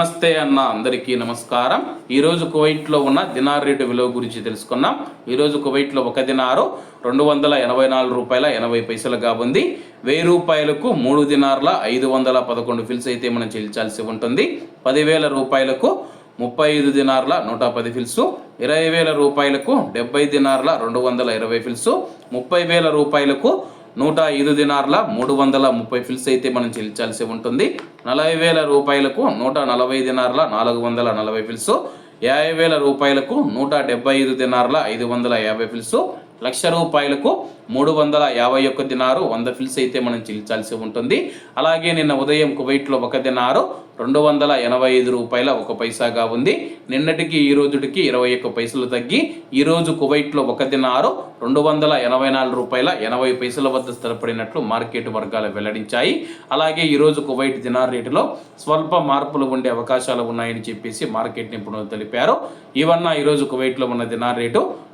నమస్తే అన్న అందరికీ నమస్కారం. ఈరోజు కువైట్లో ఉన్న దినార్ రేటు విలువ గురించి తెలుసుకున్నాం ఈరోజు కువైట్లో ఒక దినారు రెండు వందల ఎనభై నాలుగు రూపాయల ఎనభై పైసలుగా ఉంది. వెయ్యి రూపాయలకు మూడు దినార్ల ఐదు వందల పదకొండు ఫిల్స్ అయితే మనం చెల్లించాల్సి ఉంటుంది. పదివేల రూపాయలకు ముప్పై ఐదు దినార్ల నూట పది ఫిల్స్ ఇరవై వేల రూపాయలకు డెబ్బై దినార్ల రెండు వందల ఇరవై ఫిల్సు ముప్పై వేల రూపాయలకు నూట ఐదు దినార్ల మూడు వందల ముప్పై ఫిల్స్ అయితే మనం చెల్లించాల్సి ఉంటుంది. నలభై వేల రూపాయలకు నూట నలభై దినార్ల నాలుగు వందల నలభై ఫిల్స్. యాభై వేల రూపాయలకు నూట డెబ్బై ఐదు దినార్ల ఐదు వందల యాభై ఫిల్స్. లక్ష రూపాయలకు మూడు వందల యాభై ఒక్క దినారు. వంద ఫిల్స్ అయితే మనం చెల్లించాల్సి ఉంటుంది. అలాగే నిన్న ఉదయం కువైట్లో ఒక దినారు. రెండు వందల ఎనభై ఐదు రూపాయల ఒక పైసాగా ఉంది. నిన్నటికి ఈ రోజుటికి ఇరవై ఒక్క పైసలు తగ్గి ఈరోజు కువైట్లో ఒక దినారు. రెండు వందల ఎనభై నాలుగు రూపాయల ఎనభై పైసల వద్ద స్థిరపడినట్లు మార్కెట్ వర్గాలు వెల్లడించాయి. అలాగే ఈరోజు కువైట్ దినార్ రేటులో స్వల్ప మార్పులు ఉండే అవకాశాలు ఉన్నాయని చెప్పేసి మార్కెట్ నిపుణులు తెలిపారు. ఇవన్న ఈరోజు కువైట్లో ఉన్న దినార్ రేటు